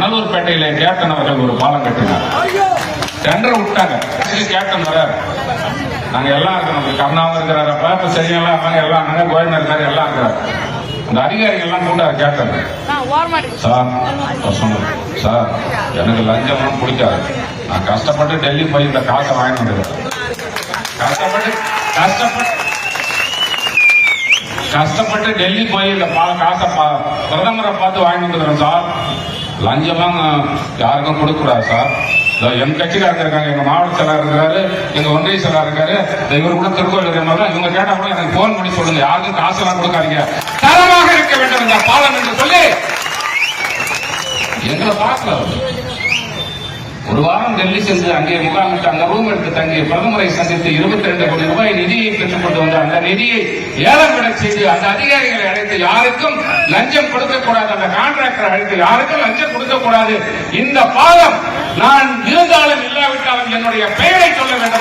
அனலூர்பேட்டையில captain அவர்கள் ஒரு பாலம் கட்டினார். டெண்டர் விட்டாங்க. கேப்டன் வராரு. நாங்க எல்லாம் இருக்கிறோம். கருணாவும் இருக்கிறாரு. அப்ப இப்ப செய்யலாம் இருக்காங்க எல்லாம் இருக்காங்க கோயந்தா இருக்காரு எல்லாம் இருக்கிறாரு. அந்த அதிகாரிகள் எல்லாம் கூட்டாரு கேப்டன். சார் சார் எனக்கு லஞ்சம்லாம் பிடிக்காது. நான் கஷ்டப்பட்டு டெல்லி போய் இந்த காசை வாங்கி வந்துருக்கேன் கஷ்டப்பட்டு கஷ்டப்பட்டு கஷ்டப்பட்டு டெல்லி போய் இந்த காசை பிரதமரை பார்த்து வாங்கி வந்துக்கிறேன் சார். லஞ்சமாக யாருக்கும் கொடுக்கக்கூடாது சார். இதோ என் கட்சிக்காரங்க இருக்காங்க எங்க மாவட்ட செயலாளர் இருக்காரு எங்க ஒன்றிய செயலாளர் இருக்காரு இந்த இவர் கூட திருக்கோயில் இவங்க கேட்டா கூட எனக்கு போன் பண்ணி சொல்லுங்க. யாருக்கும் காசெல்லாம் கொடுக்காதீங்க. தரமாக இருக்க வேண்டும் இந்த பாலம் என்று சொல்லி. எங்களை பார்க்கல ஒரு வாரம் டெல்லி சென்று அங்கே முகாமிட்டு அங்க ரூம் எடுத்து தங்கி பிரதமரை சந்தித்து இருபத்தி ரெண்டு கோடி ரூபாய் நிதியை பெற்றுக் அந்த நிதியை ஏலம் விட செய்து அந்த அதிகாரிகளை அழைத்து யாருக்கும் லஞ்சம் கொடுக்கக்கூடாது அந்த கான்ட்ராக்டர் அழைத்து யாருக்கும் லஞ்சம் கொடுக்கக்கூடாது. இந்த பாதம் நான் இருந்தாலும் இல்லாவிட்டாலும் என்னுடைய பெயரை சொல்ல வேண்டும்.